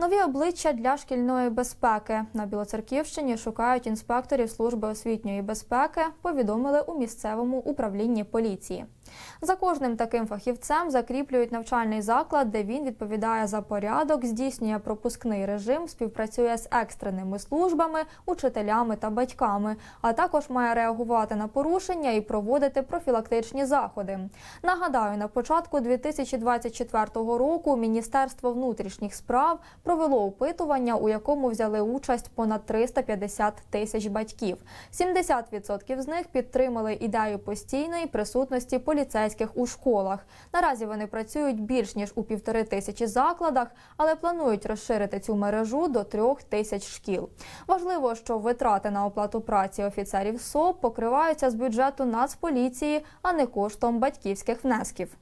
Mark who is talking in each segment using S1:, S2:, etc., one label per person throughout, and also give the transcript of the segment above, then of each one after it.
S1: Нові обличчя для шкільної безпеки на Білоцерківщині шукають інспекторів служби освітньої безпеки. Повідомили у місцевому управлінні поліції. За кожним таким фахівцем закріплюють навчальний заклад, де він відповідає за порядок, здійснює пропускний режим, співпрацює з екстреними службами, учителями та батьками, а також має реагувати на порушення і проводити профілактичні заходи. Нагадаю, на початку 2024 року Міністерство внутрішніх справ провело опитування, у якому взяли участь понад 350 тисяч батьків. 70% з них підтримали ідею постійної присутності поліцейських у школах. Наразі вони працюють більш ніж у півтори тисячі закладах, але планують розширити цю мережу до трьох тисяч шкіл. Важливо, що витрати на оплату праці офіцерів СОП покриваються з бюджету Нацполіції, а не коштом батьківських внесків.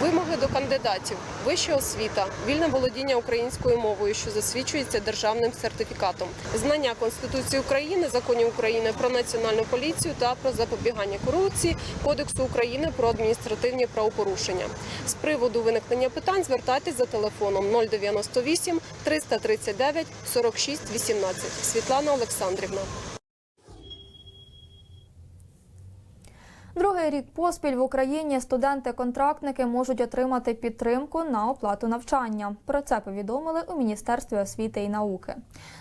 S2: Вимоги до кандидатів: вища освіта, вільне володіння українською мовою, що засвідчується державним сертифікатом, знання Конституції України, законів України про національну поліцію та про запобігання корупції, Кодексу України про адміністративні правопорушення. З приводу виникнення питань звертайтесь за телефоном 098 339 46 18. Світлана Олександрівна.
S1: Другий рік поспіль в Україні студенти-контрактники можуть отримати підтримку на оплату навчання. Про це повідомили у Міністерстві освіти і науки.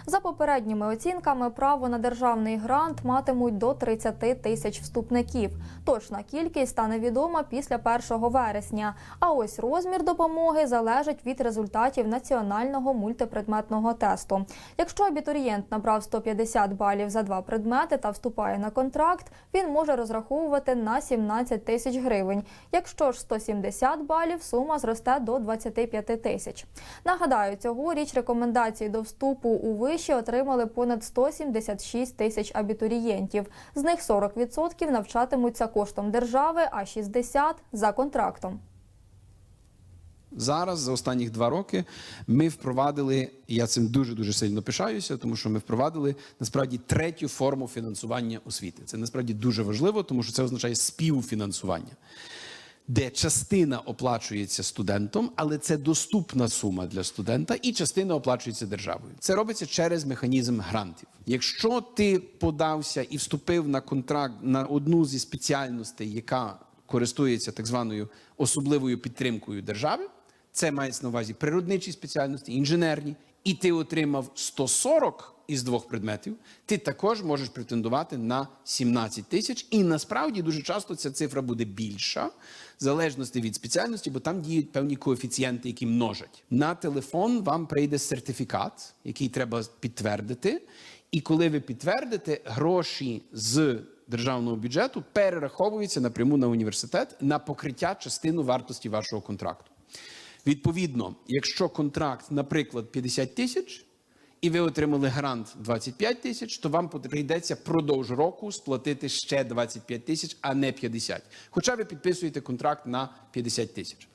S1: За попередніми оцінками, право на державний грант матимуть до 30 тисяч вступників. Точна кількість стане відома після 1 вересня. А ось розмір допомоги залежить від результатів національного мультипредметного тесту. Якщо абітурієнт набрав 150 балів за два предмети та вступає на контракт, він може розраховувати на 17 тисяч гривень. Якщо ж 170 балів, сума зросте до 25 тисяч. Нагадаю, цьогоріч рекомендації до вступу у виші отримали понад 176 тисяч абітурієнтів. З них 40% навчатимуться коштом держави, а 60% – за контрактом.
S3: Зараз за останніх два роки ми впровадили, і я цим дуже дуже сильно пишаюся, тому що ми впровадили насправді третю форму фінансування освіти. Це насправді дуже важливо, тому що це означає співфінансування, де частина оплачується студентом, але це доступна сума для студента, і частина оплачується державою. Це робиться через механізм грантів. Якщо ти подався і вступив на контракт на одну зі спеціальностей, яка користується так званою особливою підтримкою держави. Це мається на увазі природничі спеціальності, інженерні, і ти отримав 140 із двох предметів, ти також можеш претендувати на 17 тисяч. І насправді дуже часто ця цифра буде більша, в залежності від спеціальності, бо там діють певні коефіцієнти, які множать. На телефон вам прийде сертифікат, який треба підтвердити. І коли ви підтвердите, гроші з державного бюджету перераховуються напряму на університет на покриття частину вартості вашого контракту. Відповідно, якщо контракт, наприклад, 50 тисяч, і ви отримали грант 25 тисяч, то вам прийдеться продовж року сплатити ще 25 тисяч, а не 50. Хоча ви підписуєте контракт на 50 тисяч.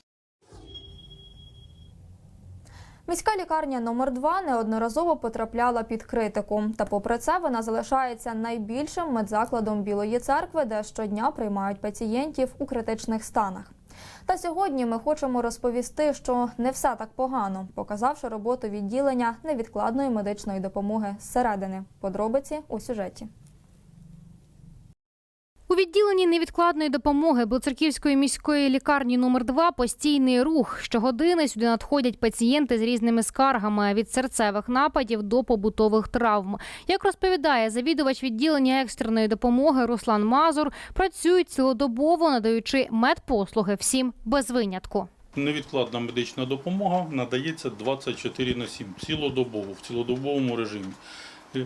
S1: Міська лікарня номер 2 неодноразово потрапляла під критику. Та попри це вона залишається найбільшим медзакладом Білої церкви, де щодня приймають пацієнтів у критичних станах. Та сьогодні ми хочемо розповісти, що не все так погано, показавши роботу відділення невідкладної медичної допомоги зсередини. Подробиці у сюжеті.
S4: У відділенні невідкладної допомоги Блоцерківської міської лікарні номер 2 постійний рух. Щогодини сюди надходять пацієнти з різними скаргами від серцевих нападів до побутових травм. Як розповідає завідувач відділення екстреної допомоги Руслан Мазур, працюють цілодобово, надаючи медпослуги всім без винятку.
S5: Невідкладна медична допомога надається 24 на 7, цілодобово, в цілодобовому режимі.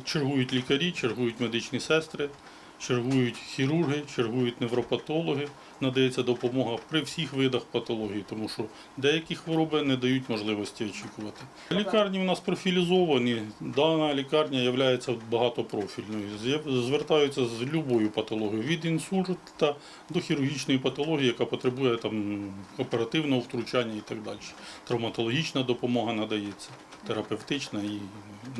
S5: Чергують лікарі, чергують медичні сестри, чергують хірурги, чергують невропатологи. Надається допомога при всіх видах патології, тому що деякі хвороби не дають можливості очікувати. Лікарні в нас профілізовані. Дана лікарня є багатопрофільною. Звертаються з любою патологією від інсульта до хірургічної патології, яка потребує там оперативного втручання і так далі. Травматологічна допомога надається, терапевтична і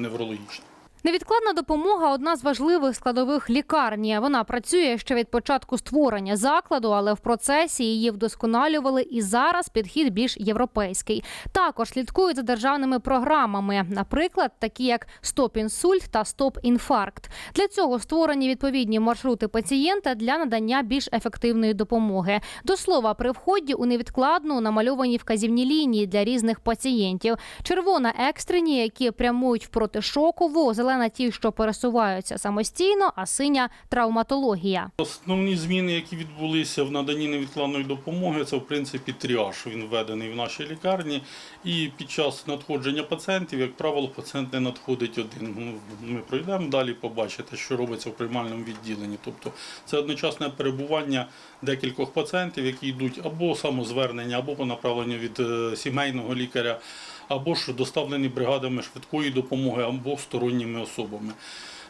S5: неврологічна.
S4: Невідкладна допомога одна з важливих складових лікарні. Вона працює ще від початку створення закладу, але в процесі її вдосконалювали і зараз підхід більш європейський. Також слідкують за державними програмами, наприклад, такі як Стоп інсульт та Стоп інфаркт. Для цього створені відповідні маршрути пацієнта для надання більш ефективної допомоги. До слова, при вході у невідкладну намальовані вказівні лінії для різних пацієнтів. Червона екстрені, які прямують в протишокову, зелена ті, що пересуваються самостійно, а синя травматологія.
S5: Основні зміни, які відбулися в наданні невідкладної допомоги, це в принципі тріаж. Він введений в нашій лікарні. І під час надходження пацієнтів, як правило, пацієнт не надходить один. Ну, Ми пройдемо далі, побачите, що робиться в приймальному відділенні. Тобто це одночасне перебування декількох пацієнтів, які йдуть або самозвернення, або по направленню від е, сімейного лікаря, або ж доставлені бригадами швидкої допомоги, або сторонніми особами.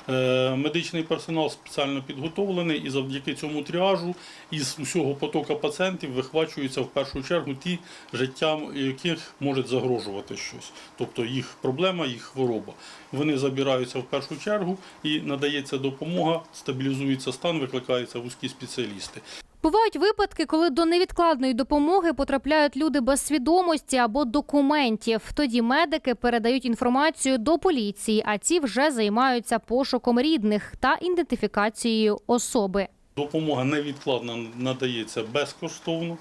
S5: Е, Медичний персонал спеціально підготовлений і завдяки цьому тріажу із усього потока пацієнтів вихвачуються в першу чергу ті, життям яких може загрожувати щось, тобто їх проблема, їх хвороба. Вони забираються в першу чергу і надається допомога, стабілізується стан, викликаються вузькі спеціалісти.
S4: Бувають випадки, коли до невідкладної допомоги потрапляють люди без свідомості або документів. Тоді медики передають інформацію до поліції, а ці вже займаються пошуком рідних та ідентифікацією особи.
S5: Допомога невідкладна надається безкоштовно.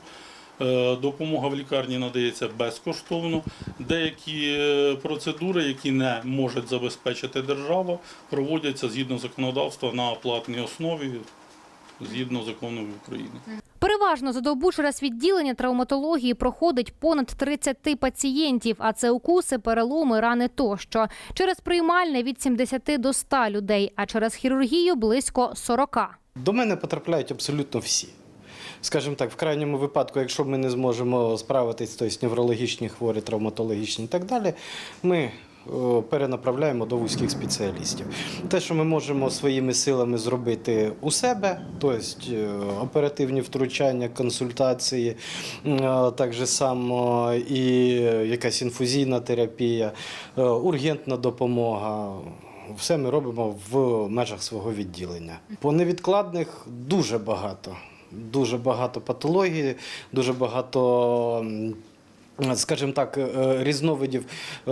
S5: Е, Допомога в лікарні надається безкоштовно. Деякі е, процедури, які не може забезпечити держава, проводяться згідно законодавства на платній основі, згідно закону України.
S4: Переважно за добу через відділення травматології проходить понад 30 пацієнтів, а це укуси, переломи, рани тощо. Через приймальне від 70 до 100 людей, а через хірургію близько 40.
S6: До мене потрапляють абсолютно всі. Скажімо так, в крайньому випадку, якщо ми не зможемо справитись, тобто неврологічні хворі, травматологічні і так далі, ми перенаправляємо до вузьких спеціалістів. Те, що ми можемо своїми силами зробити у себе, тобто е, оперативні втручання, консультації, е, так же само і якась інфузійна терапія, е, ургентна допомога. Все ми робимо в межах свого відділення. По невідкладних дуже багато. Дуже багато патологій, дуже багато. Скажімо так, е, різновидів е,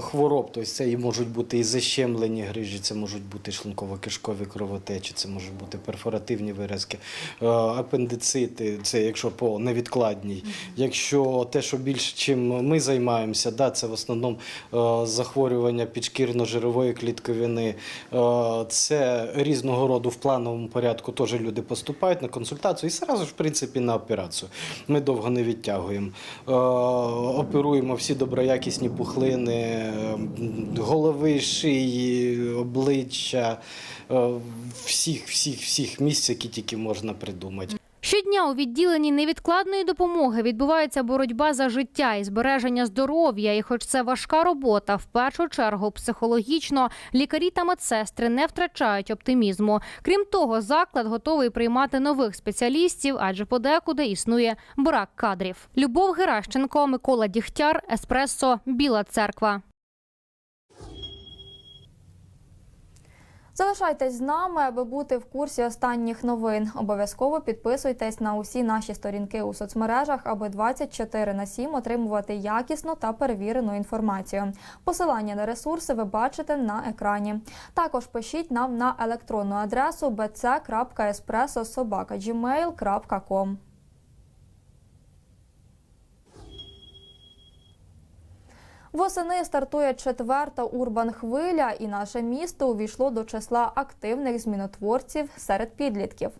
S6: хвороб, тобто це і можуть бути і защемлені грижі, це можуть бути шлунково-кишкові кровотечі, це можуть бути перфоративні виразки, е, апендицити, це якщо по невідкладній. Якщо те, що більше чим ми займаємося, да, це в основному захворювання підшкірно-жирової клітковини, це різного роду в плановому порядку теж люди поступають на консультацію і одразу ж, в принципі, на операцію. Ми довго не відтягуємо. Е, Оперуємо всі доброякісні пухлини, голови, шиї, обличчя, е, всіх, всіх, всіх місць, які тільки можна придумати.
S4: Щодня у відділенні невідкладної допомоги відбувається боротьба за життя і збереження здоров'я. І, хоч це важка робота, в першу чергу психологічно лікарі та медсестри не втрачають оптимізму. Крім того, заклад готовий приймати нових спеціалістів, адже подекуди існує брак кадрів. Любов Геращенко, Микола Дігтяр, Еспресо, Біла Церква.
S1: Залишайтесь з нами, аби бути в курсі останніх новин. Обов'язково підписуйтесь на усі наші сторінки у соцмережах, аби 24 на 7 отримувати якісну та перевірену інформацію. Посилання на ресурси ви бачите на екрані. Також пишіть нам на електронну адресу bc.espresso.sobaka.gmail.com. Восени стартує четверта урбан хвиля, і наше місто увійшло до числа активних змінотворців серед підлітків.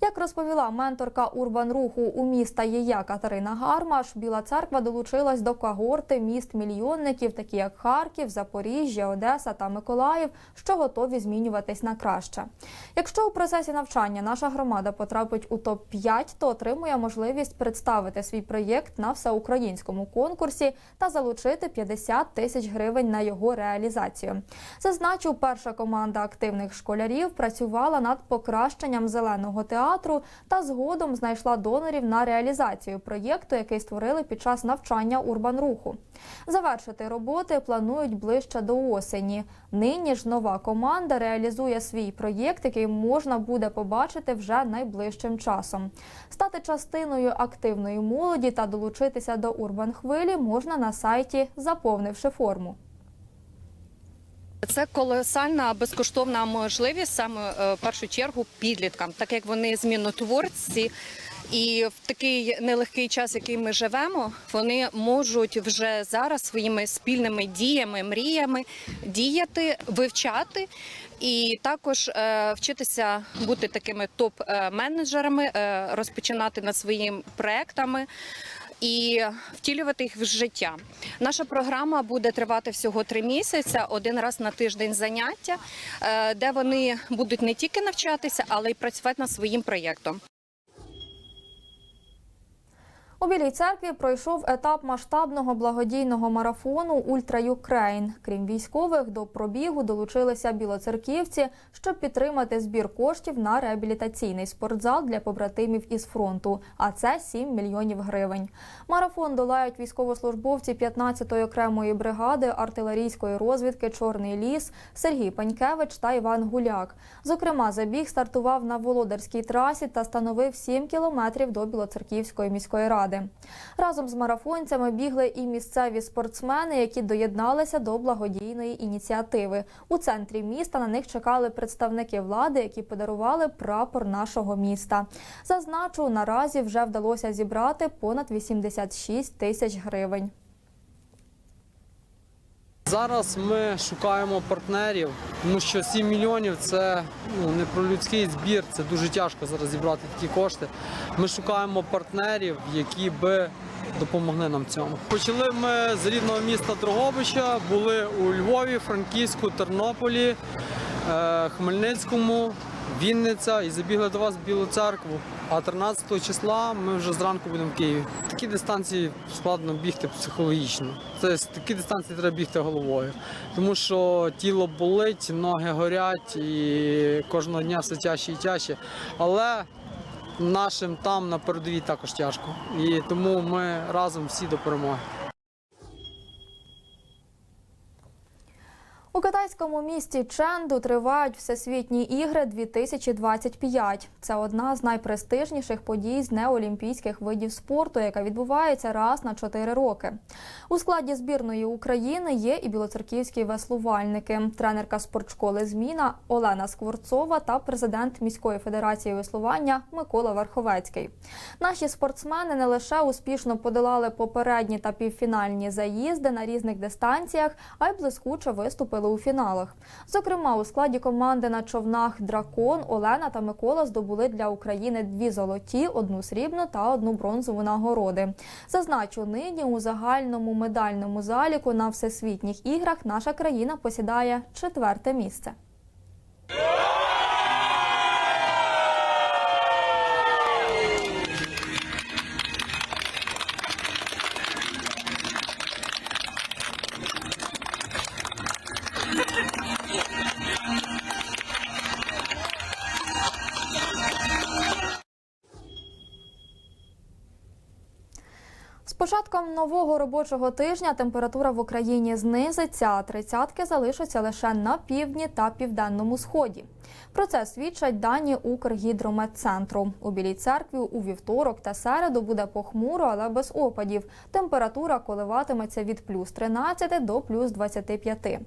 S1: Як розповіла менторка урбан руху у міста ЄЯ Катерина Гармаш, Біла церква долучилась до когорти міст мільйонників, такі як Харків, Запоріжжя, Одеса та Миколаїв, що готові змінюватись на краще. Якщо у процесі навчання наша громада потрапить у топ 5 то отримує можливість представити свій проєкт на всеукраїнському конкурсі та залучити 50 тисяч гривень на його реалізацію. Зазначу, перша команда активних школярів працювала над покращенням зеленого драматичного театру та згодом знайшла донорів на реалізацію проєкту, який створили під час навчання урбанруху. Завершити роботи планують ближче до осені. Нині ж нова команда реалізує свій проєкт, який можна буде побачити вже найближчим часом. Стати частиною активної молоді та долучитися до урбан хвилі можна на сайті, заповнивши форму.
S7: Це колосальна безкоштовна можливість саме е, в першу чергу підліткам, так як вони змінотворці. І в такий нелегкий час, який ми живемо, вони можуть вже зараз своїми спільними діями, мріями діяти, вивчати і також е, вчитися бути такими топ-менеджерами, е, розпочинати над своїми проектами і втілювати їх в життя. Наша програма буде тривати всього три місяці, один раз на тиждень заняття, е, де вони будуть не тільки навчатися, але й працювати над своїм проєктом.
S1: У Білій церкві пройшов етап масштабного благодійного марафону Ультра Юкрейн. Крім військових, до пробігу долучилися білоцерківці, щоб підтримати збір коштів на реабілітаційний спортзал для побратимів із фронту. А це 7 мільйонів гривень. Марафон долають військовослужбовці 15-ї окремої бригади артилерійської розвідки Чорний ліс Сергій Панькевич та Іван Гуляк. Зокрема, забіг стартував на Володарській трасі та становив 7 кілометрів до Білоцерківської міської ради. Разом з марафонцями бігли і місцеві спортсмени, які доєдналися до благодійної ініціативи. У центрі міста на них чекали представники влади, які подарували прапор нашого міста. Зазначу, наразі вже вдалося зібрати понад 86 тисяч гривень.
S8: Зараз ми шукаємо партнерів, тому що 7 мільйонів це ну, не про людський збір, це дуже тяжко зараз зібрати такі кошти. Ми шукаємо партнерів, які би допомогли нам цьому. Почали ми з рідного міста Дрогобича, були у Львові, Франківську, Тернополі, е, Хмельницькому, Вінниця і забігли до вас в Білу церкву. А 13 числа ми вже зранку будемо в Києві. Такі дистанції складно бігти психологічно. Це такі дистанції треба бігти головою, тому що тіло болить, ноги горять і кожного дня все тяжче і тяжче. Але нашим там на передовій також тяжко. І тому ми разом всі до перемоги.
S1: У китайському місті Ченду тривають всесвітні ігри 2025. Це одна з найпрестижніших подій з неолімпійських видів спорту, яка відбувається раз на 4 роки. У складі збірної України є і білоцерківські веслувальники, тренерка спортшколи Зміна Олена Скворцова та президент міської федерації веслування Микола Верховецький. Наші спортсмени не лише успішно подолали попередні та півфінальні заїзди на різних дистанціях, а й блискуче виступили у фіналах. Зокрема, у складі команди на човнах Дракон Олена та Микола здобули для України дві золоті, одну срібну та одну бронзову нагороди. Зазначу, нині у загальному медальному заліку на всесвітніх іграх наша країна посідає четверте місце. Початком нового робочого тижня температура в Україні знизиться, а тридцятки залишаться лише на півдні та південному сході. Про це свідчать дані Укргідрометцентру. У Білій церкві у вівторок та середу буде похмуро, але без опадів. Температура коливатиметься від плюс 13 до плюс 25.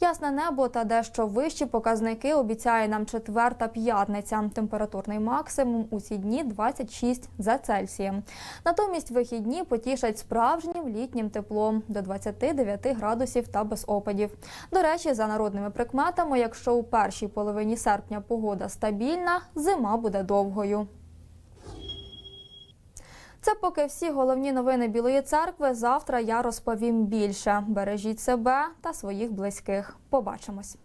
S1: Ясне небо та дещо вищі показники обіцяє нам четверта п'ятниця. Температурний максимум у ці дні 26 за Цельсієм. Натомість вихідні потішать справжнім літнім теплом до 29 градусів та без опадів. До речі, за народними прикметами, якщо у першій половині серпня погода стабільна, зима буде довгою. Це поки всі головні новини Білої церкви. Завтра я розповім більше. Бережіть себе та своїх близьких. Побачимось.